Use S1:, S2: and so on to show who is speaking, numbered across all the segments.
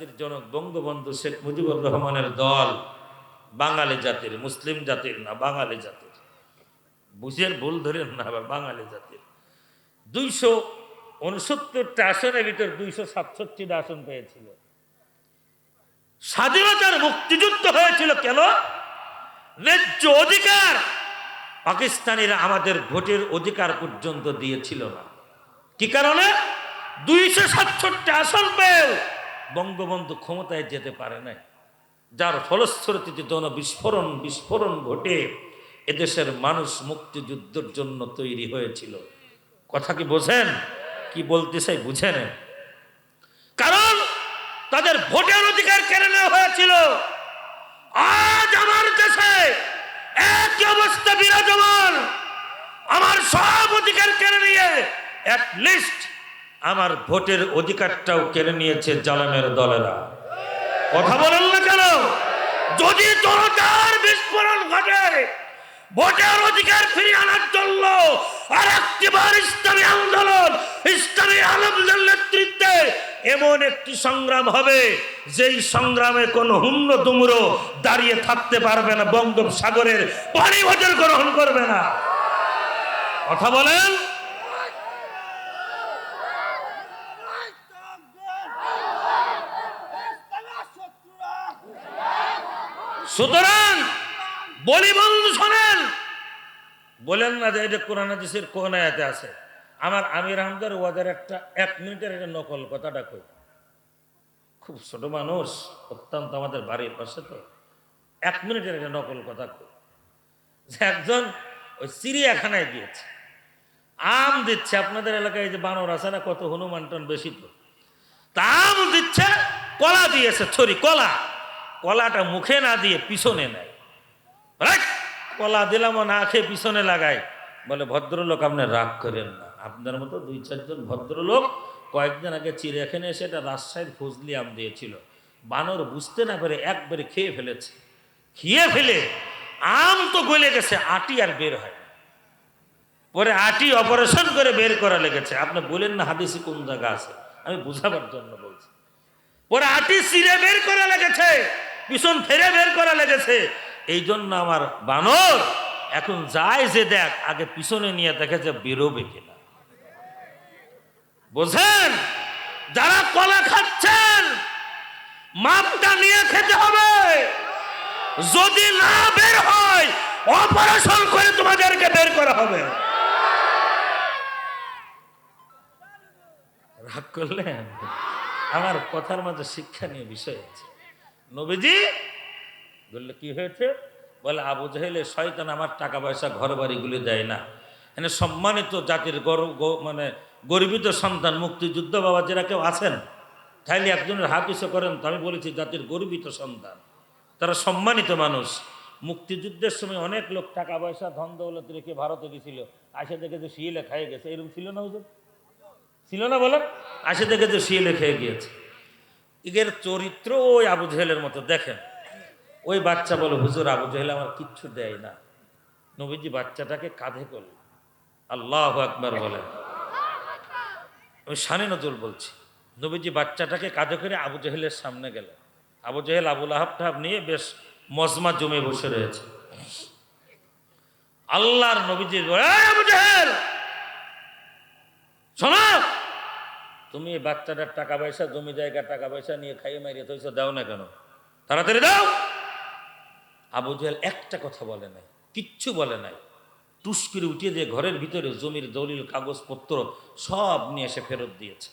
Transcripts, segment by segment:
S1: জনক বঙ্গবন্ধু শেখ মুজিবুর রহমানের দল বাঙালি জাতির, মুসলিম জাতির না বাঙালি জাতির। বুঝের ভুল ধরেন না, আবার বাঙালি জাতির। দুইশো উনসত্তরটা আসনের ভিতর দুইশো সাতষট্টিটা আসন পেয়েছিল। স্বাধীনতার মুক্তিযুদ্ধ হয়েছিল কেন? ন্যায্য অধিকার পাকিস্তানিরা আমাদের ভোটের অধিকার পর্যন্ত দিয়েছিল না। কি কারণে? দুইশো সাতষট্টি আসন পেয়েও বঙ্গবন্ধু ক্ষমতায় যেতে পারে নাই। যার ফলশ্রুতিতে জন বিস্ফোরণ বিস্ফোরণ ঘটে এদেশের মানুষ মুক্তিযুদ্ধের জন্য তৈরি হয়েছিল। কথা কি বোঝেন? কি বলতে চাই বুঝেন? কারণ তাদের ভোটের অধিকার কেড়ে নেওয়া হয়েছিল। আজ আমার দেশে একই অবস্থা বিরাজমান। আমার সব অধিকার কেড়ে নিয়ে লিস্ট আমার ভোটের অধিকারটাও কেড়ে নিয়েছে জালামের দলেরা। কথা বলেন না কেন? যদি জনতার বিস্ফোরণ ঘটে, ভোটের অধিকার ফিরিয়ে আনার জন্য আর একটিবার ইসলামী আন্দোলন, ইসলামী আলমদের নেতৃত্বে এমন একটি সংগ্রাম হবে, যেই সংগ্রামে কোন হুম্ন দুমুরো দাঁড়িয়ে থাকতে পারবে না, বঙ্গোপসাগরের পানি ভোজন গ্রহণ করবে না। কথা বলেন? সুতরাং বলি বন্ধু শোনেন। বলেন না যে এটা কোরআন হাদিসের কোন আয়াতে আছে। আমার আমির আহমদের ওয়াদের একটা এক মিনিটের একটা নকল কথাটা কই? খুব ছোট মানুষ, অত্যন্ত আমাদের বাড়ির পাশে তো। এক মিনিটের একটা নকল কথা কই? যে একজন ওই চিড়িয়াখানায় গিয়েছে। আম দিচ্ছে, আপনাদের এলাকায় যে বানর আছে না, কত হনুমান টন বেশি তো। তা আম দিচ্ছে, কলা দিয়েছে, ছড়ি, কলা। কলাটা মুখে না দিয়ে পিছনে নেয়। কলা দিলাম না খেয়ে পিছনে লাগাই বলে, ভদ্রলোক, আপনি রাগ করেন না। আপনার মতো দুই, চারজন ভদ্রলোক কয়েকদিন আগে চিড়িয়াখানে এসে এটা রাজশাহীর ফজলি আম দিয়েছিল। বানর বুঝতে না পারে একবারে খেয়ে ফেলেছে। খেয়ে ফেলে? আম তো গলে গেছে, আটি আর বের হয়। পরে আটি অপারেশন করে বের করা লেগেছে। আপনি বলেন না হাদিসি কোন জায়গা আছে? আমি বুঝাবার জন্য বলছি। পরে আটি সিরে বের করা লেগেছে। পিছন ফেরে বের করা লেগেছে। এই জন্য আমার বানর এখন যায় যে দেখ, আগে পিছনে নিয়ে দেখে যে বেরোবে কিনা। বোঝেন? যারা কলা খাচ্ছেন, মাপটা নিয়ে খেতে হবে। যদি না বের হয়, অপারেশন করে তোমাদেরকে বের করা হবে। রাগ করলেন? আমার কথার মাঝে শিক্ষা নিয়ে বিষয় আছে। নবীজি? বললে, কি হয়েছে? বলে, আবু জাহেলে শয়তান আমার টাকা পয়সা ঘর বাড়িগুলি দেয় না। এখানে সম্মানিত জাতির গর্ব মানে গর্বিত সন্তান, মুক্তিযুদ্ধ বাবা, যারা কেউ আছেন, তাইলে একজনের হাত ইসে করেন তো আমি বলেছি, জাতির গর্বিত সন্তান। তারা সম্মানিত মানুষ। মুক্তিযুদ্ধের সময় অনেক লোক টাকা পয়সা ধন দৌলত রেখে ভারতে গেছিল। আসে দেখে যে শিলে খাইয়ে গেছে, এরকম ছিল না হুজুর? ছিল না বলেন? আসে দেখে যে শিলে খেয়ে গিয়েছে। এদের চরিত্র ওই আবু জেহেলের মতো, দেখেন। ওই বাচ্চা বলে, হুজুর, আবু জেহেল আমার কিচ্ছু দেয় না। নবীজি বাচ্চাটাকে কাঁধে করল আল্লাহ একবার বলেন। আমি শানে নজর বলছি, নবীজি বাচ্চাটাকে কাঁধে করে আবু জেহেলের সামনে গেল আবু জেহেল আবুল আহাব টাহাব নিয়ে বেশ মজমা জমে বসে রয়েছে। আল্লাহর নবীজি আবু শোনো তুমি বাচ্চাটার টাকা পয়সা, জমি জায়গা, টাকা পয়সা নিয়ে খাইয়ে মারিয়ে তৈছে দাও না কেন? তাড়াতাড়ি দাও! আবু জেহেল একটা কথা বলে নাই, কিচ্ছু বলে নাই। টুস করে উঠিয়ে দিয়ে ঘরের ভিতরে জমির দলিল, কাগজপত্র সব নিয়ে এসে ফেরত দিয়েছে।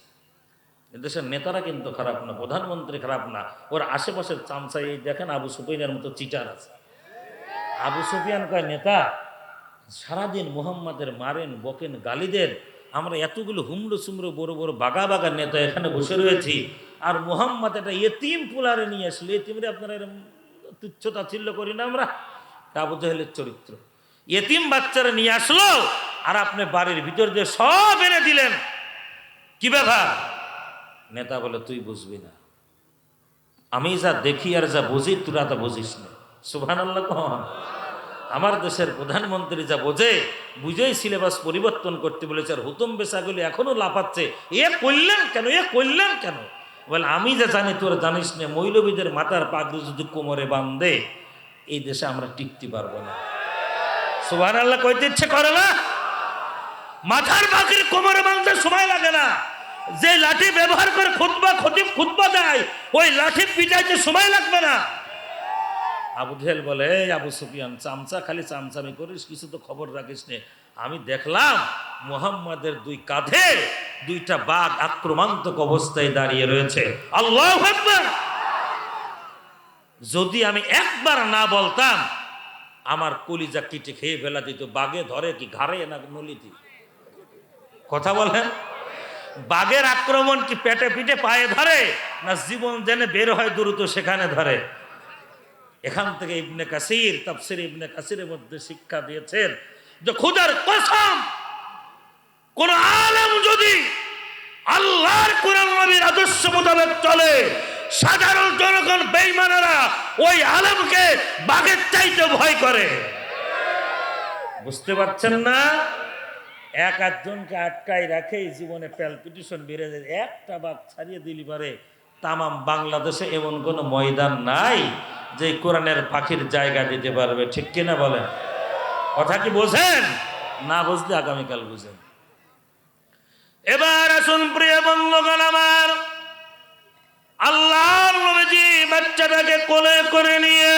S1: এদেশের নেতারা কিন্তু খারাপ না, প্রধানমন্ত্রী খারাপ না। ওর আশেপাশের চামচাই দেখেন আবু সুফিয়ানের মতো চিটার আছে। আবু সুফিয়ান কয়, নেতা, সারাদিন মুহাম্মাদের মারেন, বকেন গালিদের আমরা এতগুলো হুমড়ো সুমড়ো বড় বড় বাগা বাগা নেতা এখানে বসে রয়েছি। আর মোহাম্মদ একটা এতিম পুলারে নিয়ে আসলো। এতিমরে আপনারা এরম তুচ্ছ তাচ্ছিল্য করি না আমরা? এটা আবু জাহেলের চরিত্র। এতিম বাচ্চারা নিয়ে আসলো আর আপনি বাড়ির ভিতর দিয়ে সব এনে দিলেন। কি ব্যাপার? নেতা বলে, তুই বুঝবি না। আমি যা দেখি আর যা বুঝি, তোরা তা বুঝিস না। সুভান আল্লাহ আমার দেশের প্রধানমন্ত্রী যা বোঝে, বুঝেই সিলেবাস পরিবর্তন করতে বলেছে আর হুতুম বেসাগুলি এখনও লাফাচ্ছে। এ করলেন কেন? এ করলেন কেন? বলে, আমি যে জানি, তোরা জানিস না, মৌলবীদের মাথার পাগড়ি যদি কোমরে বান্ধে এই দেশে আমরা টিকতে পারব না। সুবাহ আল্লাহ কইতে ইচ্ছে করে না? মাথার পাখির কোমরে বাঁধতে সময় লাগে না। যে লাঠি ব্যবহার করে খুতবা খতিব খুতবা দেয়, ওই লাঠি পিটাইতে সময় লাগবে না। আবু জেহেল বলে, "এই আবু সুফিয়ান, চামচা খালি চামচামি করিস, কিছু তো খবর রাখিস নে। আমি দেখলাম মুহাম্মাদের দুই কাঁধে দুইটা বাঘ আক্রমণাত্মক অবস্থায় দাঁড়িয়ে রয়েছে। আল্লাহ যদি আমি একবার না বলতাম, আমার কলিজা কিটে খেয়ে ফেলা দিত বাঘে ধরে কি ঘাড়ে না নলিতে? কথা বলেন? বাঘের আক্রমণ কি পেটে পিঠে পায়ে ধরে, না জীবন জেনে বের হয় দ্রুত সেখানে ধরে? এখান থেকে ইবনে কাসির, তাফসির ইবনে কাসিরের মধ্যে শিক্ষা দিয়েছেন যে খুদার কসম, কোন আলেম যদি আল্লাহর কোরআন নবীর আদর্শ মোতাবেক চলে, সাধারণ জনগণ বেইমানেরা ওই আলেমকে বাঘের চাইতে ভয় করে। বুঝতে পারছেন না? এক আধজনকে আটকায় রাখে জীবনে প্যালপিটিশন বেড়ে যায়। একটা বাঘ ছাড়িয়ে দিলি পারে তামাম বাংলাদেশে এমন কোনো ময়দান নাই যে কোরআনের পাখির জায়গা দিতে পারবে, ঠিক কিনা বলেন? কথা কি বোঝেন? না বুঝলে আগামীকাল বুঝেন। এবার আসুন প্রিয় বন্ধুগণ আমার, আল্লাহর নবীজি বাচ্চাটাকে কোলে করে নিয়ে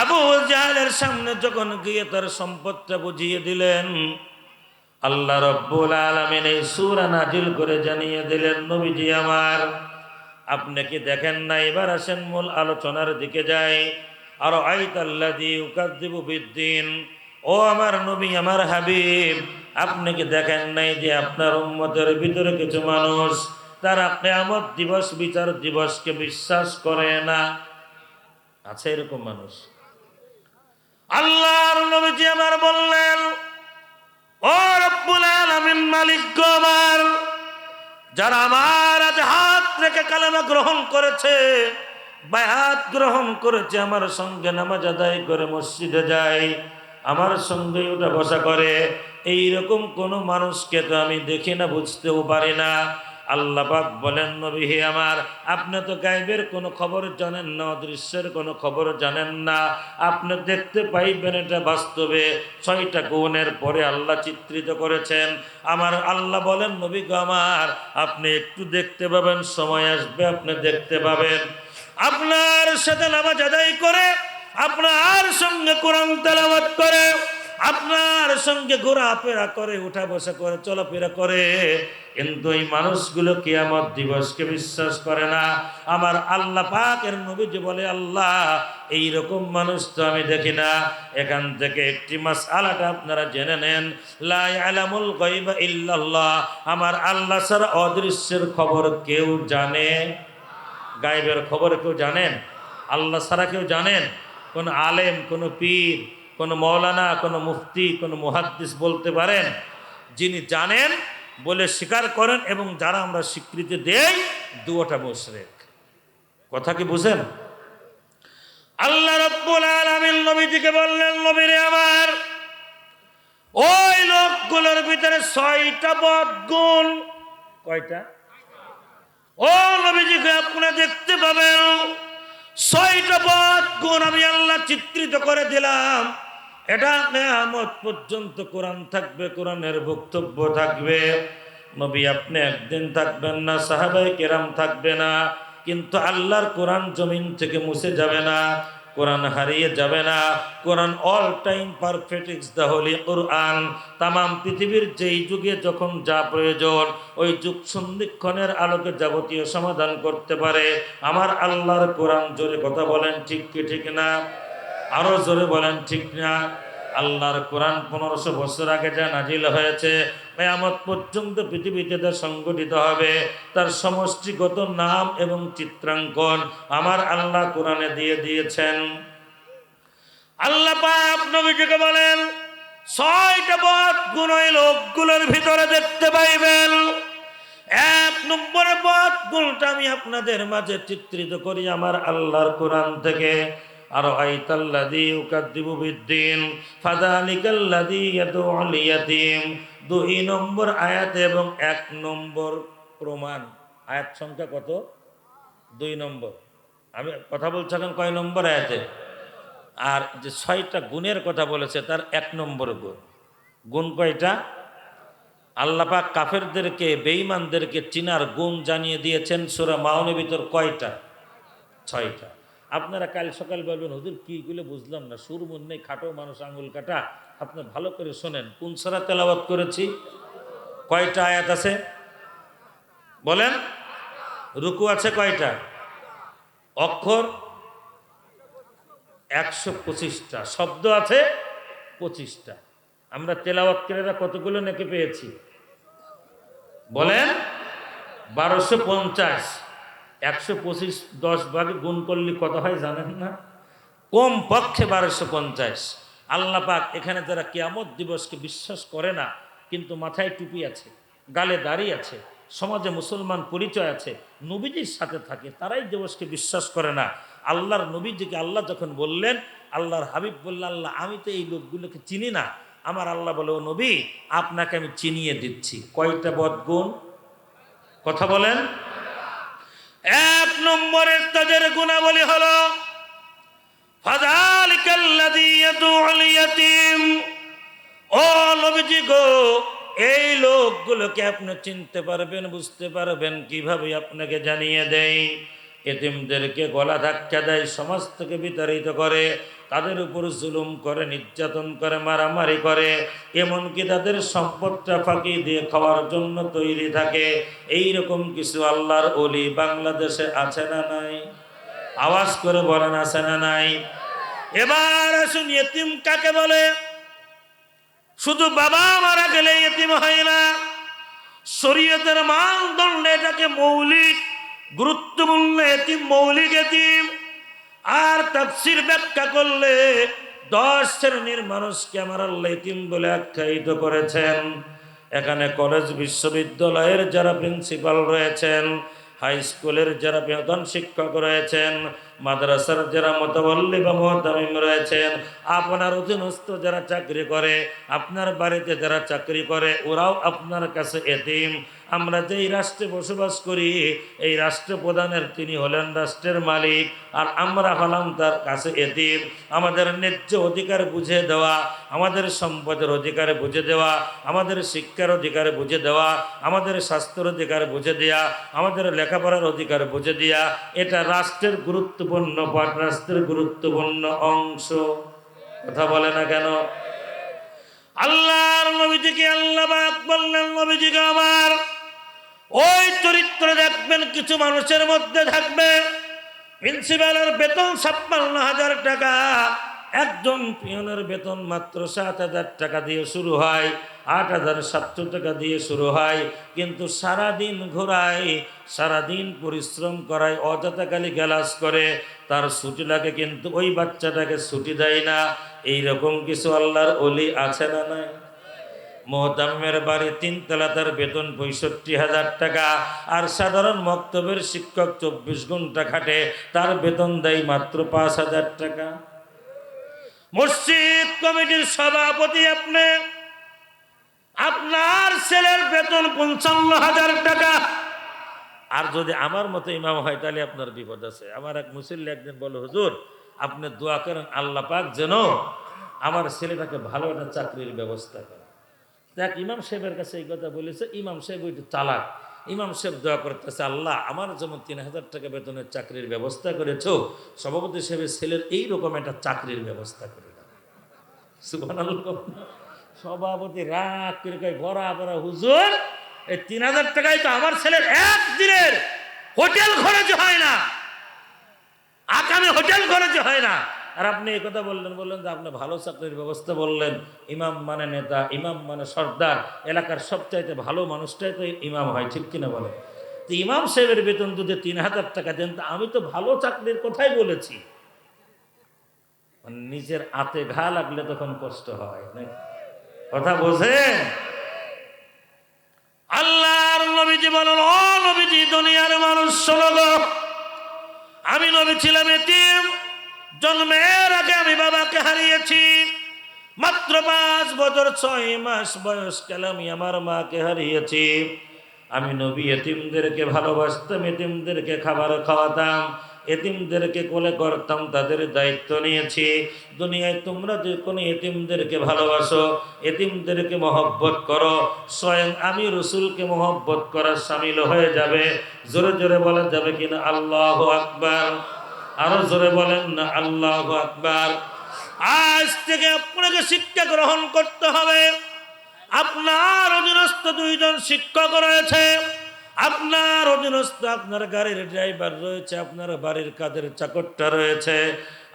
S1: আবু জাহালের সামনে যখন গিয়ে তার সম্পদটা বুঝিয়ে দিলেন, আল্লাহ রব্বুল আলমিন এই সুরা নাজিল করে জানিয়ে দিলেন, নবীজি আমার আপনি কি দেখেন না? এবার আসেন মূল আলোচনার দিকে যাই। আর আইতাল্লাদি উকাদ্দিবু বিদ্দিন ও আমার নবী, আমার হাবিব, আপনি কি দেখেন নাই যে আপনার উম্মতের ভিতরে কিছু মানুষ, তারা কেয়ামত দিবস, বিচার দিবসকে বিশ্বাস করে না? আছে এরকম মানুষ? আল্লাহর নবীজি আমার বললেন, ও রব্বুল আলামিন মালিক গো আমার, যারা আমার আজ রেখে কালেমা গ্রহণ করেছে, বায়াত গ্রহণ করেছে, আমার সঙ্গে নামাজ আদায় করে মসজিদে যায়, আমার সঙ্গে ওটা বসা করে। এইরকম কোনো মানুষকে তো আমি দেখি না, বুঝতেও পারি না। আল্লাহ পাক বলেন, নবী হে আমার, আপনি তো গাইবের কোনো খবর জানেন না, অদৃশ্যের কোনো খবর জানেন না। আপনি দেখতে পাইবেন এটা বাস্তবে। ছয়টা গুণের পরে আল্লাহ চিত্রিত করেছেন। আমার আল্লাহ বলেন, নবী আমার, আপনি একটু দেখতে পাবেন, সময় আসবে, আপনি দেখতে পাবেন। আপনার সাথে নামাজ আদায় করে, আপনার সঙ্গে কোরআন তেলাওয়াত করে আপনার সঙ্গে ঘোরাফেরা করে উঠা বসা করে, চলাফেরা করে। কিন্তু এই মানুষগুলো কিয়ামত দিবসকে বিশ্বাস করে না। আমার আল্লাহ পাকের নবীজি বলে, আল্লাহ, এই রকম মানুষ তো আমি দেখি না। এখান থেকে একটি মাস আলাটা আপনারা জেনে নেন। লাই আলামুল গাইবা ইল্লাল্লাহ। আমার আল্লাহ ছাড়া অদৃশ্যের খবর কেউ জানে? গাইবের খবর কেউ জানেন? আল্লাহ ছাড়া কেউ জানেন? কোন আলেম, কোন পীর কোন মৌলানা, কোন মুফতি, কোন মুহাদ্দিস বলতে পারেন, যিনি জানেন বলে স্বীকার করেন এবং যারা আমরা স্বীকৃতি দেই দুটা মুশরেক। কথা কি বুঝেন? আল্লাহ রব্বুল আলামিন নবীজিকে বললেন, নবীরে আমার, ওই লোকগুলোর ভিতরে ছয়টা বদগুণ। কয়টা? ও নবীজিকে আপনারা দেখতে পাবেন, ছয়টা পথ গুণ আমি আল্লাহ চিত্রিত করে দিলাম। এটা নেয়ামত পর্যন্ত কোরআন থাকবে, কোরআনের বক্তব্য থাকবে। নবী আপনি একদিন থাকবেন না সাহাবাই কেরাম থাকবে না, কিন্তু আল্লাহর কোরআন জমিন থেকে মুছে যাবে না, কোরআন হারিয়ে যাবে না। Quran all time perfect is the holy Quran তাম পৃথিবীর যেই যুগে যখন যা প্রয়োজন, ওই যুগ সন্ধিক্ষণের আলোকে যাবতীয় সমাধান করতে পারে। আমার আল্লাহর কোরআন জোরে কথা বলেন, ঠিক কি, ঠিক না? আরও জোরে বলেন, ঠিক না? আল্লাহর কোরআন পনেরোশো বছর আগে যা নাজিল হয়েছে, কেয়ামত পর্যন্ত পৃথিবীতে তা সংগঠিত হবে, তার সমষ্টিগত নাম এবং চিত্রাঙ্কন আমার আল্লাহ কোরআনে দিয়ে দিয়েছেন। আল্লাহ পাক বলেন, ছয়টা পথ গুণ লোকগুলোর ভিতরে দেখতে পাইবেন। এক নম্বরে পথ গুণটা আমি আপনাদের মাঝে চিত্রিত করি আমার আল্লাহর কোরআন থেকে। আর আইতাল্লাদি উকাদ্দিবু বিদ্দিন ফাদালিকাল্লাদি ইয়াদুল ইয়াতিম দুই নম্বর আয়াত এবং এক নম্বর প্রমাণ। আয়াত সংখ্যা কত? দুই নম্বর। আমি কথা বলছি এখন কয় নম্বর আয়াতে? আর যে ছয়টা গুণের কথা বলেছে, তার এক নম্বর গুণ। গুণ কয়টা? আল্লাপাক কাফেরদেরকে, বেঈমানদেরকে চিনার গুণ জানিয়ে দিয়েছেন সুরা মাউনের ভিতর কয়টা? ছয়টা। আপনারা কাল সকাল বলবেন, হুজুর কীগুলো বুঝলাম না, সুর মন নেই, খাটো মানুষ, আঙুল কাটা। আপনার ভালো করে শোনেন, কোন সারা তেলাওয়াত করেছি? কয়টা আয়াত আছে? বলেন। রুকু আছে কয়টা? অক্ষর একশো পঁচিশটা, শব্দ আছে পঁচিশটা। আমরা তেলাওয়াতকারীরা কতগুলো নাকি পেয়েছি? বলেন, বারোশো পঞ্চাশ। একশো পঁচিশ, দশ ভাগে গুণ করলে কত হয় জানেন না? কম পক্ষে বারোশো পঞ্চাশ। আল্লাহ পাক এখানে যারা কিয়ামত দিবসকে বিশ্বাস করে না, কিন্তু মাথায় টুপি আছে, গালে দাড়ি আছে, সমাজে মুসলমান পরিচয় আছে, নবীজির সাথে থাকে, তারাই দিবসকে বিশ্বাস করে না। আল্লাহর নবীজিকে আল্লাহ যখন বললেন, আল্লাহর হাবিব বললেন, আল্লাহ, আমি তো এই লোকগুলোকে চিনি না। আমার আল্লাহ বলে, ও নবী, আপনাকে আমি চিনিয়ে দিচ্ছি। কয়টা বদগুণ? কথা বলেন। এক নম্বরের তাদের গুণাবলী হল এই লোকগুলোকে আপনি চিনতে পারবেন, বুঝতে পারবেন, কীভাবে আপনাকে জানিয়ে দেয়। এতিমদেরকে গলা ধাক্কা দেয় সমাজ থেকে বিতাড়িত করে। তাদের উপর জুলুম করে, নির্যাতন করে, মারামারি করে, এমনকি তাদের সম্পদটা ফাঁকি দিয়ে খাওয়ার জন্য তৈরি থাকে। এই রকম কিছু আল্লাহর অলি বাংলাদেশে আছে না নাই? আওয়াজ করে বলেন, আছে না নাই? এবার আসুন এতিম কাকে বলে? শুধু বাবা মারা গেলে এতিম হয় না। শরীয়তের মানদণ্ড এটাকে মৌলিক, গুরুত্বপূর্ণ এতিম মৌলিক এতিম আর তাফসির ব্যাখ্যা করলে দশ শ্রেণির মানুষকে আমার আল্লাহ তিন বলে আখ্যায়িত করেছেন। এখানে কলেজ বিশ্ববিদ্যালয়ের যারা প্রিন্সিপাল রয়েছেন, হাই স্কুলের যারা প্রধান শিক্ষক রয়েছেন মাদ্রাসার যারা মতবল্লি বা মহতামিম রয়েছেন, আপনার অধীনস্থ যারা চাকরি করে, আপনার বাড়িতে যারা চাকরি করে, ওরাও আপনার কাছে এতিম। আমরা যেই রাষ্ট্রে বসবাস করি, এই রাষ্ট্রপ্রধানের তিনি হলেন রাষ্ট্রের মালিক, আর আমরা হলাম তার কাছে এতিম। আমাদের ন্যায্য অধিকার বুঝে দেওয়া, আমাদের সম্পদের অধিকার বুঝে দেওয়া, আমাদের শিক্ষার অধিকার বুঝে দেওয়া, আমাদের স্বাস্থ্যের অধিকার বুঝে দেওয়া আমাদের লেখাপড়ার অধিকার বুঝে দেওয়া এটা রাষ্ট্রের গুরুত্বপূর্ণ রাষ্ট্রের গুরুত্বপূর্ণ অংশ। কথা বলে না কেন? আল্লাহর নবীজিকে আল্লাহ বললেন, নবীজিকে আমার ওই চরিত্র দেখবেন কিছু মানুষের মধ্যে থাকবে। প্রিন্সিপালের বেতন ছাপ্পান্ন হাজার টাকা। একজন পিয়নের বেতন মাত্র সাত হাজার টাকা দিয়ে শুরু হয়, আট হাজার সাতশো টাকা দিয়ে শুরু হয়। কিন্তু সারাদিন ঘোরায়, সারাদিন পরিশ্রম করায়, অযথাকালি গ্যালাস করে, তার ছুটি লাগে কিন্তু ওই বাচ্চাটাকে ছুটি দেয় না। এই রকম কিছু আল্লাহর অলি আছে না নাই? মোহতামের বাড়ি তিনতলা, তার বেতন পঁয়ষট্টি হাজার টাকা। আর সাধারণ মক্তবের শিক্ষক চব্বিশ ঘণ্টা খাটে, তার বেতন দেয় মাত্র পাঁচ হাজার টাকা। মসজিদ কমিটির সভাপতি আপনি। আপনার ছেলের বেতন পঞ্চান্ন হাজার টাকা। আর যদি আমার মতো ইমাম হয়, তাহলে আপনার বিপদ আছে। আমার এক মুসল্লি একদিন বলো, হুজুর, আপনি দোয়া করেন, আল্লাহ পাক যেন আমার ছেলেটাকে ভালো একটা চাকরির ব্যবস্থা করে। দেখ, ইমাম সাহেবের কাছে এই কথা বলেছে, ইমাম সাহেব ওইটা চালাক। ইমাম সাহেব দোয়া করতেছে, আল্লাহ, আমার যেমন তিন হাজার টাকা বেতনের চাকরির ব্যবস্থা করেছ, সভাপতি সাহেবের ছেলের এই রকম একটা চাকরির ব্যবস্থা করে। সভাপতি রাগ করে কয়, বড়া বড়া, হুজুর, এই তিন হাজার টাকায় তো আমার ছেলের একদিনের হোটেল খরচ হয় না। আগামী হোটেল খরচ হয় না। আর আপনি এই কথা বললেন বললেন যে আপনি ভালো চাকরির ব্যবস্থা বললেন। ইমাম মানে নেতা, ইমাম মানে সর্দার। এলাকার সবচাইতে ভালো মানুষটাই তো ইমাম হয়, ঠিক কিনা বলে? তো ইমাম সাহেবের বেতন যদি তিন হাজার টাকা দেন, তা আমি তো ভালো চাকরির কথাই বলেছি। নিজের আতে ঘা লাগলে তখন কষ্ট হয়? কথা বোঝেন? আল্লাহর নবীজি বলেন, ও নবীজি, দুনিয়ার মানুষ শোনো। আমি নবী ছিলাম এতিম জন্মের আগে আমি বাবাকে হারিয়েছি। মাত্র পাঁচ বছর, ছয় মাস বয়স কালে আমি আমার মাকে হারিয়েছি। আমি নবী এতিমদেরকে ভালোবাসতাম, এতিমদেরকে খাবার খাওয়াতাম, এতিমদেরকে কোলে করতাম, তাদের দায়িত্ব নিয়েছি। দুনিয়ায় তোমরা যে কোনো এতিমদেরকে ভালোবাসো, এতিমদেরকে মহব্বত করো, স্বয়ং আমি রসুলকে মহব্বত করার সামিল হয়ে যাবে। জোরে জোরে বলা যাবে কিনা? আল্লাহ আকবার। আরও জোরে বলেন না, আল্লাহ আকবার। আজ থেকে আপনাকে শিক্ষা গ্রহণ করতে হবে। আপনার অধীনস্থ দুইজন শিক্ষক রয়েছে। আপনার অধীনস্থ আপনার গাড়ির ড্রাইভার রয়েছে, আপনার বাড়ির কাদের চাকরটা রয়েছে,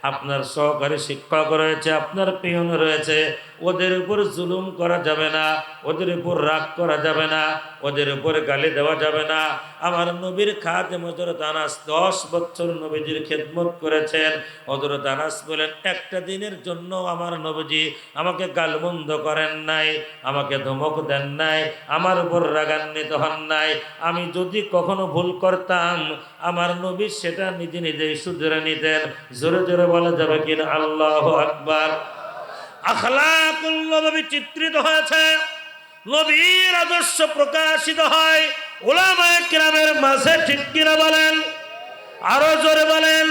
S1: আপনার সহকারী শিক্ষক রয়েছে, আপনার পিয়ন রয়েছে। ওদের উপর জুলুম করা যাবে না, ওদের উপর রাগ করা যাবে না, ওদের উপর গালি দেওয়া যাবে না। আমার নবীর খাতে মজরত আনাস দশ বছর নবীজির খেদমত করেছেন। হজরত আনাস বলেন, একটা দিনের জন্য আমার নবীজি আমাকে গালবন্ধ করেন নাই, আমাকে ধমক দেন নাই, আমার উপর রাগান্বিত হন নাই। আমি যদি কখনো ভুল করতাম, আমার নবী সেটা নিজে নিজেই শুধরে নিতেন। জোরে জোরে বলা যাবে কিনা? আল্লাহ আকবার। আখলাকুল্লভাবে চিত্রিত হয়েছে। নবীর আদর্শ প্রকাশিত হয় ওলামায় কিরামের মাঝে, ঠিক কিনা বলেন? আরও জোরে বলেন,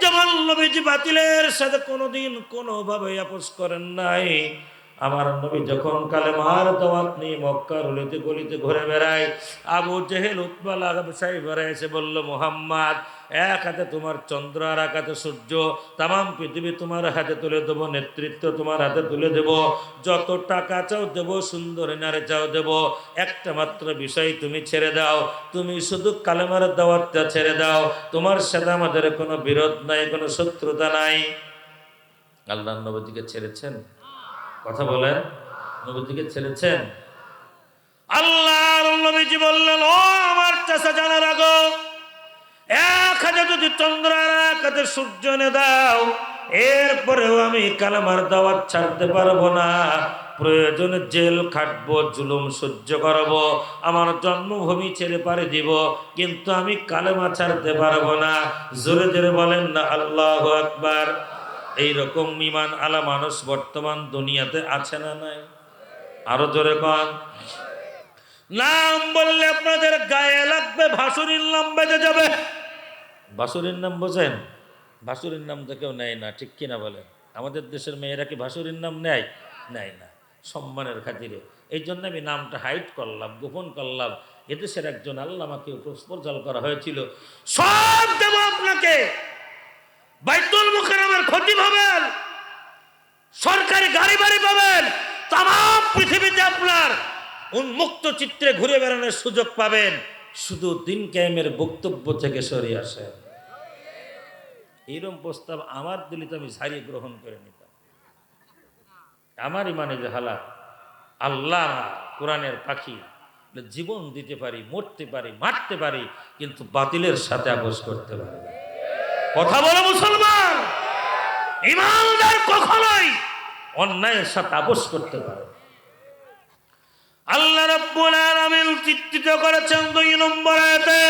S1: যেমন নবীজি বাতিলের সাথে কোনোদিন কোনোভাবে আপোষ করেন নাই। আমার নবী যখন কালেমার দাওয়াত নিয়ে মক্কা রলিতে গলিতে ঘুরে বেড়ায়, আবু জেহেল উৎবাল বেড়ায় এসে বলল, মোহাম্মদ এক হাতে তোমার চন্দ্র আর এক হাতে সূর্য, তামাম পৃথিবী তোমার হাতে তুলে দেবো, নেতৃত্ব তোমার হাতে তুলে দেব। যত টাকা চাও দেব, সুন্দর নারে চাও দেব। একটা মাত্র বিষয় তুমি ছেড়ে দাও, তুমি শুধু কালেমার দাওয়াতটা ছেড়ে দাও। তোমার সাথে আমাদের কোনো বিরোধ নাই, কোনো শত্রুতা নাই। আল্লাহ নবীজিকে ছেড়েছেন? কথা বলেন নবীজিকে ছেড়েছেন? আল্লাহর নবীজি বললেন, ও আমার চাষা জানা রাখো এক হাতে যদি চন্দ্র আর এক সূর্য এনে দাও, এরপরেও আমি কালামার দাওয়াত ছাড়তে পারব না। প্রয়োজনে জেল খাটবো, জুলুম সহ্য করব, আমার জন্মভূমি ছেড়ে পারে দিব, কিন্তু আমি কালেমা ছাড়তে পারব না। জোরে জোরে বলেন না, আল্লাহ আকবার। এইরকম ইমান আলা মানুষ বর্তমান দুনিয়াতে আছে না নাই? আরও জোরে কন। নাম বললে আপনাদের গায়ে লাগবে, ভাসুরির নাম বেজে যাবে। ভাসুরির নাম বোঝেন? ভাসুরির নাম তো কেউ নেয় না, ঠিক কিনা বলেন? আমাদের দেশের মেয়েরা কি ভাসুরির নাম নেয়? নেয় না, সম্মানের খাতিরে। এই জন্য আমি নামটা হাইট করলাম, গোপন করলাম। এদেশের একজন আল্লামাকে প্রস্পর্জাল করা হয়েছিল। সব দেব আপনাকে। বাইতুল মুখারামের ক্ষতি পাবেন। সরকারি গাড়ি বাড়ি পাবেন। তাম পৃথিবীতে আপনার উন্মুক্ত চিত্রে ঘুরে বেড়ানোর সুযোগ পাবেন। শুধু দিন ক্যামের বক্তব্য থেকে সরে আসেন। এইরকম প্রস্তাব আমার দিলে তো আমি সারিয়ে গ্রহণ করে নিতাম। আমার ইমানে যে হালাত আল্লাহ কোরআনের পাখি জীবন দিতে পারি, মরতে পারি, মারতে পারি, কিন্তু বাতিলের সাথে আপোষ করতে পারি কথা বলো মুসলমান! ইমানদার কখনোই অন্যায়ের সাথে আপোষ করতে পারে আল্লাহ রাব্বুল আলামিন চিত্রিত করেছেন দুই নম্বর আয়াতে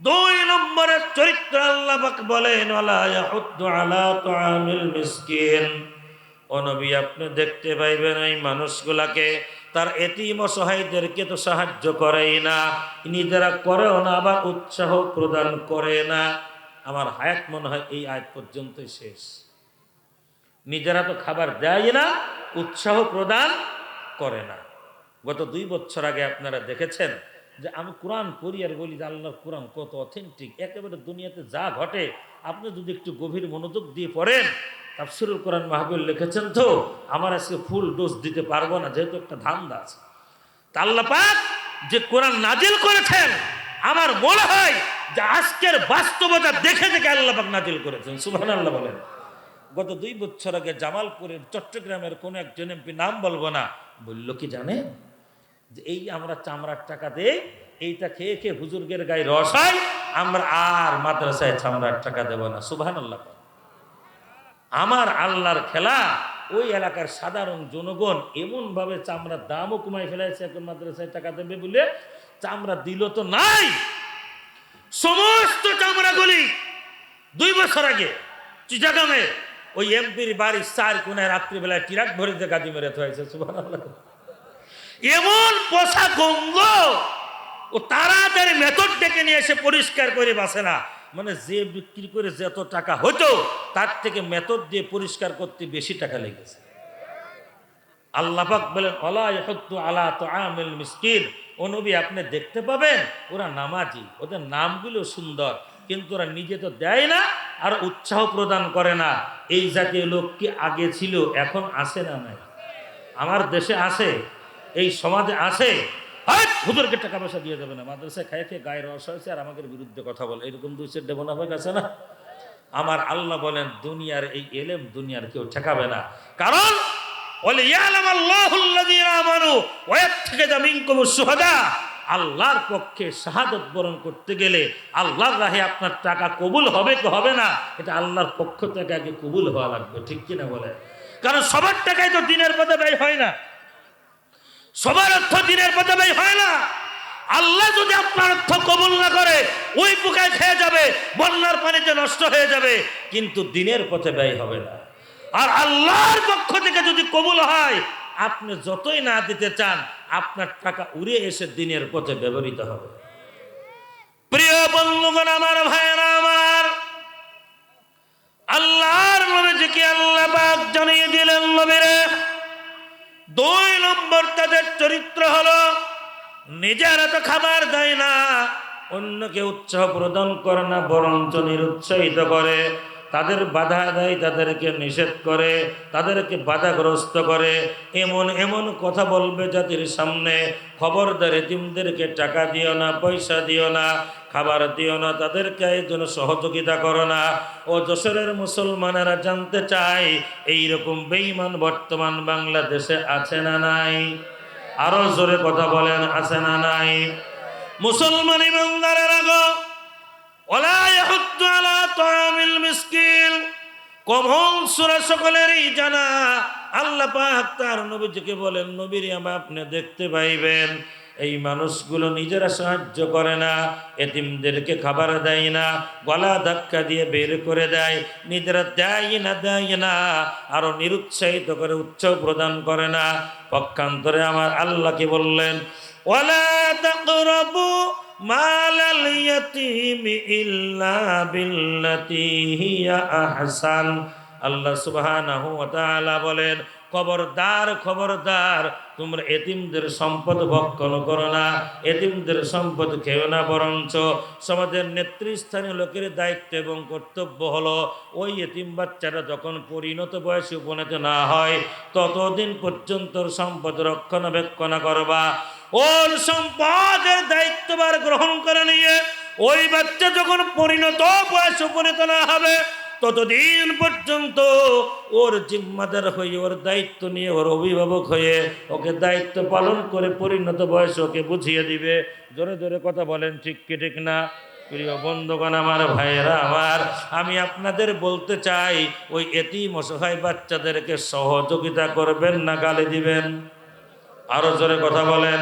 S1: দুই নম্বরের চরিত্র আল্লাহ বলেন মিসকিন। ও আপনি দেখতে পাইবেন এই মানুষগুলাকে, তার এতিম অসহায়দেরকে তো সাহায্য করেই না, নিজেরা করেও না, আবার উৎসাহ প্রদান করে না। আমার হায়াত মনে হয় এই আয়াত পর্যন্তই শেষ। নিজেরা তো খাবার দেয় না, উৎসাহ প্রদান করে না। গত দুই বছর আগে আপনারা দেখেছেন যে আমি কোরআন পড়ি আর বলি যে আল্লাহর কোরআন কত অথেন্টিক একেবারে দুনিয়াতে যা ঘটে, আপনি যদি একটু গভীর মনোযোগ দিয়ে পড়েন, তাফসিরুল কোরআন মাহবুল লিখেছেন তো, আমার আজকে ফুল ডোজ দিতে পারব না, যেহেতু একটা ধান্দা আছে। তা আল্লাহ যে কোরআন নাজিল করেছেন, আমার মনে হয় যে আজকের বাস্তবতা দেখে দেখে আল্লাহ পাক নাজিল করেছেন সুবহান আল্লাহ বলেন। গত দুই বছর আগে জামালপুরের চট্টগ্রামের কোন একজন এমপি নাম বলব না, বলল কি জানে যে এই আমরা চামড়ার টাকা দেই, এইটা খেয়ে খেয়ে হুজুরগের গায়ে রস হয়, আমরা আর মাদ্রাসায় চামড়ার টাকা দেবো না। সুবহান আল্লাহ আমার আল্লাহর খেলা, ওই এলাকার সাধারণ জনগণ এমনভাবে চামড়ার দামও কমাই ফেলাইছে, এখন মাদ্রাসায় টাকা দেবে বলে চামড়া দিল তো নাই। সমস্ত চামড়াগুলি দুই বছর আগে চিটাগামে ওই এমপির বাড়ির চার কোনায় রাত্রিবেলায় টিরাক ভরিতে গাদি মেরে থয়েছে সুবহানাল্লাহ। এমন পোষা গন্ধ ও তাড়াতাড়ি মেথড ডেকে নিয়ে এসে পরিষ্কার করে বাসে না। মানে যে বিক্রি করে যত টাকা হতো, তার থেকে মেথড দিয়ে পরিষ্কার করতে বেশি টাকা লেগেছে। আল্লাপাক বলেন অলা আলা তো আমিল মিসকিন। ও নবী, আপনি দেখতে পাবেন, ওরা নামাজি, ওদের নামগুলো সুন্দর, কিন্তু ওরা নিজে তো দেয় না আর উৎসাহ প্রদান করে না। এই জাতীয় লোক কি আগে ছিল, এখন আসে না নাই? আমার দেশে আসে এই সমাজে আসে হাট! হুজুরকে টাকা পয়সা দিয়ে দেবে না। মাদ্রাসায় খাই খেয়ে গায়ের রস হয়েছে আর আমাদের বিরুদ্ধে কথা বলে। এরকম দুই সেট ডেভেলপ হয়ে গেছে না? আমার আল্লাহ বলেন, দুনিয়ার এই এলেম দুনিয়ার কেউ ঠেকাবে না। কারণ আল্লাহর পক্ষে শাহাদত বরণ করতে গেলে আল্লাহর রাহে আপনার টাকা কবুল হবে কি হবে না? এটা আল্লাহর পক্ষ থেকে আগে কবুল হওয়া লাগবে। ঠিক কিনা বলে? কারণ সবার টাকায় তো দিনের পথে ব্যয় হয় না। সবার অর্থ দিনের পথে ব্যয় হয় না। আল্লাহ যদি আপনার অর্থ কবুল না করে, ওই পোকায় খেয়ে যাবে, বন্যার পানিতে নষ্ট হয়ে যাবে, কিন্তু দিনের পথে ব্যয় হবে না। আর আল্লাহর পক্ষ থেকে যদি কবুল হয়, আপনি যতই না দিতে চান, আপনার টাকা উড়ে এসে দিনের পথে ব্যবহৃত হবে। প্রিয় বন্ধুগণ, আমার ভাইয়েরা, আমার আল্লাহর নবীজিকে আল্লাহ পাক জানিয়ে দিলেন, নবীরে দুই নম্বর তাদের চরিত্র হলো, নিজেরা তো খাবার দেয় না, অন্যকে উৎসাহ প্রদান করে না, বরঞ্চ নিরুৎসাহিত করে। তাদের বাধা দেয়, তাদেরকে নিষেধ করে, তাদেরকে বাধাগ্রস্ত করে। এমন এমন কথা বলবে জাতির সামনে। খবরদার এতিমদেরকে টাকা দিও না, পয়সা দিও না, খাবার দিও না, তাদেরকে এই জন্য সহযোগিতা করো না। ও যশোরের মুসলমানেরা জানতে চায়, এইরকম বেইমান বর্তমান বাংলাদেশে আছে না নাই? আরও জোরে কথা বলেন, আছে না নাই? মুসলমান ইমানদারের আগো ওলা ইয়াহুদ্দু আলা তাআমিল মিসকিন সকলেরই জানা। বলেন আমার আপনি দেখতে পাইবেন। এই মানুষগুলো নিজেরা সাহায্য করে না খাবার দেয় না, গলা ধাক্কা দিয়ে বের করে দেয়, নিজেরা দেয় না দেয় না, আরও নিরুৎসাহিত করে উৎসাহ প্রদান করে না। পক্ষান্তরে আমার আল্লাহকে বললেন ওয়ালা তাকরাবু মালাল ইয়াতীমি ইল্লা বিল্লাতি হিয়া আহসান। আল্লাহ তাআলা বলেন, খবরদার খবরদার, তোমরা এতিমদের সম্পদ ভক্ষণ করো না, এতিমদের সম্পদ খেও না, বরঞ্চ সমাজের নেতৃস্থানীয় লোকের দায়িত্ব এবং কর্তব্য হলো, ওই এতিম বাচ্চারা যখন পরিণত বয়সে উপনীত না হয়, ততদিন পর্যন্ত সম্পদ রক্ষণাবেক্ষণ করবা। ওর সম্পদের দায়িত্ববার গ্রহণ করে নিয়ে ওই বাচ্চা যখন পরিণত বয়স উপনীত না হবে, ততদিন পর্যন্ত ওর জিম্মাদার হয়ে, ওর দায়িত্ব নিয়ে ওর অভিভাবক হয়ে ওকে দায়িত্ব পালন করে পরিণত বয়স ওকে বুঝিয়ে দিবে। জোরে জোরে কথা বলেন, ঠিক কি, ঠিক না? প্রিয় বন্ধুগণ, আমার ভাইয়েরা, আমার, আমি আপনাদের বলতে চাই, ওই এটি অসহায় বাচ্চাদেরকে সহযোগিতা করবেন না, গালি দিবেন। আরও জোরে কথা বলেন।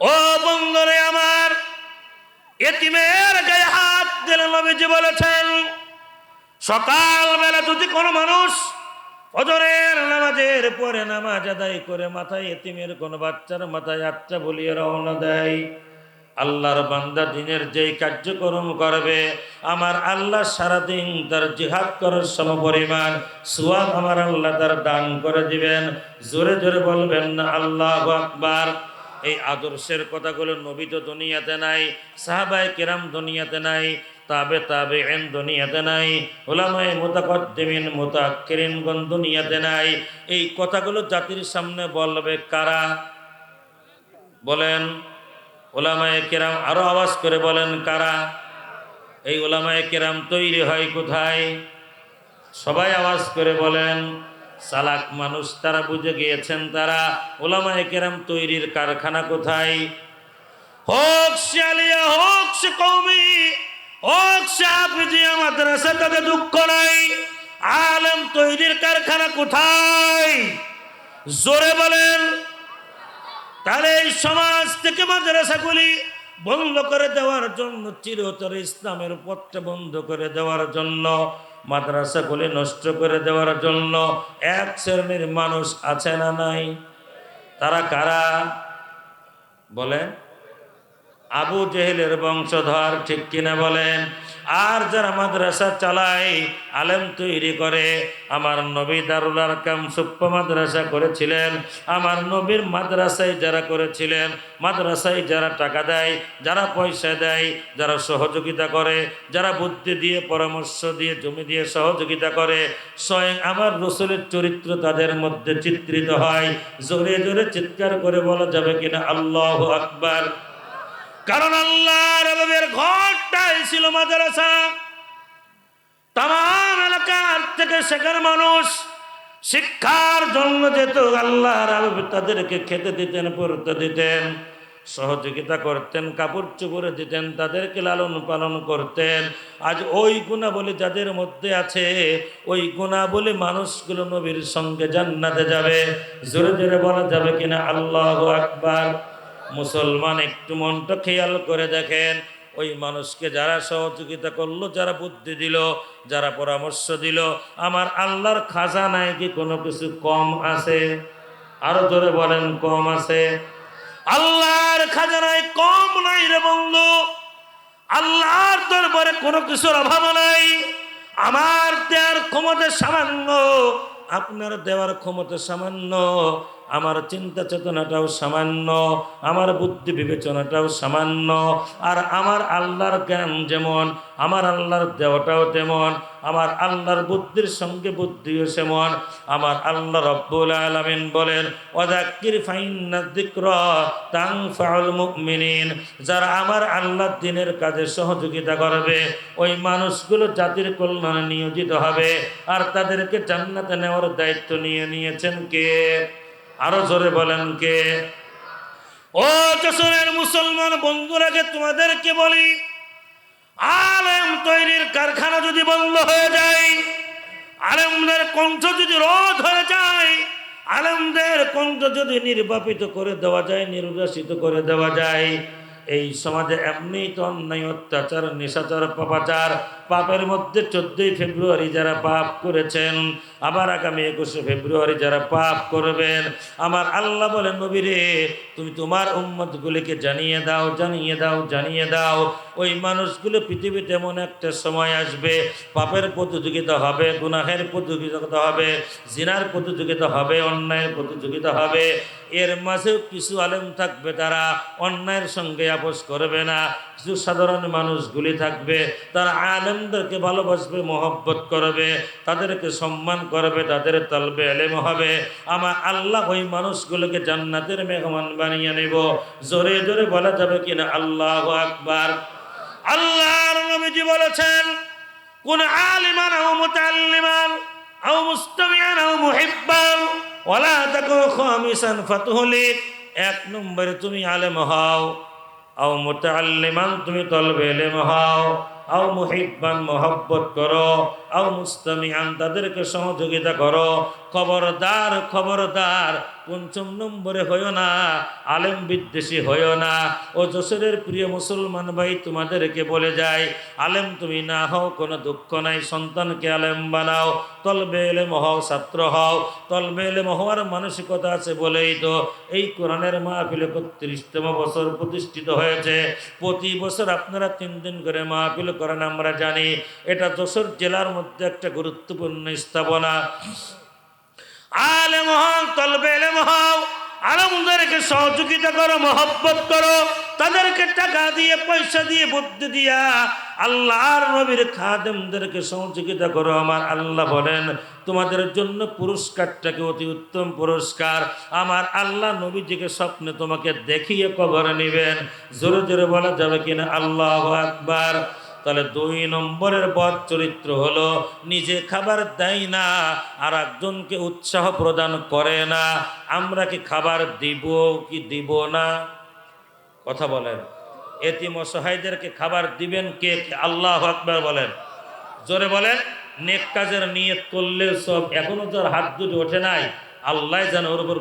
S1: ও বন্ধুরে আমার, এতিমের গায়ে হাত দিলে নবীজি বলেছেন, সকালবেলা যদি কোনো মানুষ ফজরের নামাজের পরে নামাজ আদায় করে মাথায় এতিমের কোনো বাচ্চার মাথায় আচ্ছা বলিয়ে রওনা দেয় আল্লাহর বান্দা দিনের যেই কার্যক্রম করবে, আমার আল্লাহ সারাদিন তার জিহাদ করার সম পরিমাণ সুয়াব আমার আল্লাহ তার দান করে দিবেন। জোরে জোরে বলবেন আল্লাহ আকবার। এই আদর্শের কথাগুলো নবী তো দুনিয়াতে নাই, সাহাবায় কেরাম দুনিয়াতে নাই, তাবে তাবে এন দুনিয়াতে নাই ওলামায় মোতাকদ্দিমিন মোতাক্কিরিন গন দুনিয়াতে নাই। এই কথাগুলো জাতির সামনে বলবে কারা? বলেন ওলামায়ে কেরাম আরও আওয়াজ করে বলেন, কারা? এই ওলামায় কেরাম তৈরি হয় কোথায়? সবাই আওয়াজ করে বলেন সালাক মানুষ তারা বুঝে গিয়েছেন তারা ওলামায় কেরাম তৈরির কারখানা কোথায়? সে দুঃখ আলেম তৈরির কারখানা কোথায়? জোরে বলেন তাহলে এই সমাজ থেকে মাদ্রাসাগুলি বন্ধ করে দেওয়ার জন্য চিরতর ইসলামের পথটা বন্ধ করে দেওয়ার জন্য, মাদ্রাসাগুলি নষ্ট করে দেওয়ার জন্য এক শ্রেণির মানুষ আছে না নাই? তারা কারা? বলেন। আবু জেহেলের বংশধর ঠিক কিনা বলেন? আর যারা মাদ্রাসা চালায়, আলেম তৈরি করে, আমার নবী দারুল আরকাম সুপ্প মাদ্রাসা করেছিলেন। আমার নবীর মাদ্রাসায় যারা করেছিলেন, মাদ্রাসায় যারা টাকা দেয়, যারা পয়সা দেয়, যারা সহযোগিতা করে, যারা বুদ্ধি দিয়ে, পরামর্শ দিয়ে, জমি দিয়ে সহযোগিতা করে, স্বয়ং আমার রসুলের চরিত্র তাদের মধ্যে চিত্রিত হয়। জোরে জোরে চিৎকার করে বলা যাবে কিনা? আল্লাহ আকবার। কারণ আল্লাহ রবের ঘরটাই ছিল মাদ্রাসা। তাম এলাকার থেকে সেখানে মানুষ শিক্ষার জন্য যেত আল্লাহ তাদেরকে খেতে দিতেন পড়তে দিতেন, সহযোগিতা করতেন, কাপড় চোপড়ে দিতেন, তাদেরকে লালন পালন করতেন। আজ ওই গুণাবলী যাদের মধ্যে আছে, ওই গুণাবলী মানুষগুলো নবীর সঙ্গে জান্নাতে যাবে। জোরে জোরে বলা যাবে কিনা? আল্লাহ আকবার। মুসলমান একটু মনটা খেয়াল করে দেখেন, ওই মানুষকে যারা সহযোগিতা করল, যারা বুদ্ধি দিল, যারা পরামর্শ দিল, আমার আল্লাহর খাজানায় কি কোনো কিছু কম আছে? আরও জোরে বলেন, কম আছে। আল্লাহর খাজানায় কম নাই রে বন্ধু। আল্লাহর দরবারে কোনো কিছুর অভাব নাই। আমার দেওয়ার ক্ষমতা সামান্য, আপনার দেওয়ার ক্ষমতা সামান্য। আমার চিন্তা চেতনাটাও সামান্য, আমার বুদ্ধি বিবেচনাটাও সামান্য, আর আমার আল্লাহর জ্ঞান যেমন, আমার আল্লাহর দেওয়াটাও তেমন, আমার আল্লাহর বুদ্ধির সঙ্গে বুদ্ধিও সেমন, আমার আল্লাহ রব্বুল আলামিন বলেন ফাইন্না যিকরা তানফাউল মুমিনিন যারা আমার আল্লাহর দিনের কাজে সহযোগিতা করবে, ওই মানুষগুলো জাতির কল্যাণে নিয়োজিত হবে, আর তাদেরকে জান্নাতে নেওয়ার দায়িত্ব নিয়ে নিয়েছেন কে? আরও জোরে বলেন কে? ও যশোরের মুসলমান বন্ধুরাকে তোমাদেরকে বলি, আলেম তৈরির কারখানা যদি বন্ধ হয়ে যায়, আলেমদের কণ্ঠ যদি রোধ হয়ে যায়, আলেমদের কণ্ঠ যদি নির্বাপিত করে দেওয়া যায় নির্বাসিত করে দেওয়া যায়, এই সমাজে এমনি তো অন্যায় অত্যাচার, নিশাচার, পাপাচার পাপের মধ্যে চোদ্দই ফেব্রুয়ারি যারা পাপ করেছেন, আবার আগামী একুশে ফেব্রুয়ারি যারা পাপ করবেন, আমার আল্লাহ বলেন নবীরে তুমি তোমার উম্মতগুলিকে জানিয়ে দাও জানিয়ে দাও জানিয়ে দাও। ওই মানুষগুলো পৃথিবীতে এমন একটা সময় আসবে, পাপের প্রতিযোগিতা হবে, গুনাহের প্রতিযোগিতা হবে, জিনার প্রতিযোগিতা হবে, অন্যায়ের প্রতিযোগিতা হবে। এর মাঝেও কিছু আলেম থাকবে তারা অন্যায়ের সঙ্গে আপোষ করবে না। কিছু সাধারণ মানুষগুলি থাকবে, তারা আলেমদেরকে ভালোবাসবে, মহব্বত করবে, তাদেরকে সম্মান করবে, তাদের তলবে এলেম হবে। আমার আল্লাহ ওই মানুষগুলোকে জান্নাতের মেহমান বানিয়ে নেব। জোরে জোরে বলা যাবে কিনা? আল্লাহ আকবার। আল্লাহর নবীজি বলেছেন, কোন আলিমান আও মুতাল্লিমান আও মুস্তামিয়ান আও মুহিব্বান, ওয়ালা তাকু খামিসান এক নম্বরে তুমি আলেম হও, আও মুতাল্লিমান তুমি তলবে এলেম হও। আও মুহিব্বান মহব্বত করো। আও মুস্তামিয়ান তাদেরকে সহযোগিতা করো। খবরদার খবরদার, পঞ্চম নম্বরে হইও না, আলেম বিদ্বেষী হইও না। ও যশোরের প্রিয় মুসলমান ভাই, তোমাদেরকে বলে যায় আলেম তুমি না হও, কোনো দুঃখ নাই। সন্তানকে আলেম বানাও, তলবে এলেম হও, ছাত্র হও। তলবে এলেম হওয়ার মানসিকতা আছে বলেই তো এই কোরআনের মাহফিল একত্রিশতম বছর প্রতিষ্ঠিত হয়েছে। প্রতি বছর আপনারা তিন দিন করে মাহফিল করেন, আমরা জানি। এটা যশোর জেলার মধ্যে একটা গুরুত্বপূর্ণ স্থাপনা। আলেম হও, তলবে এলেম হও, আলমদেরকে সহযোগিতা করো, মহব্বত করো, তাদেরকে টাকা দিয়ে, পয়সা দিয়ে, বুদ্ধি দিয়া আল্লাহর নবীর খাদেমদেরকে সহযোগিতা করো। আমার আল্লাহ বলেন, তোমাদের জন্য পুরস্কারটাকে অতি উত্তম পুরস্কার। আমার আল্লাহ নবীজিকে স্বপ্নে তোমাকে দেখিয়ে কবরে নেবেন। জোরে জোরে বলা যাবে কিনা? আল্লাহ আকবার। তাহলে দুই নম্বরের পথ চরিত্র হলো, নিজে খাবার দেয় না আর একজনকে উৎসাহ প্রদান করে না। আমরা কি খাবার দিব কি দিব না? কথা বলেন। এতিম অসহায়দেরকে খাবার দিবেন কে? কে? আল্লাহ আকবার বলেন। জোরে বলেন, নেক কাজের নিয়ত করলে সব এখনও তোর হাত দুটো ওঠে নাই। আল্লাহ যেন ওর উপর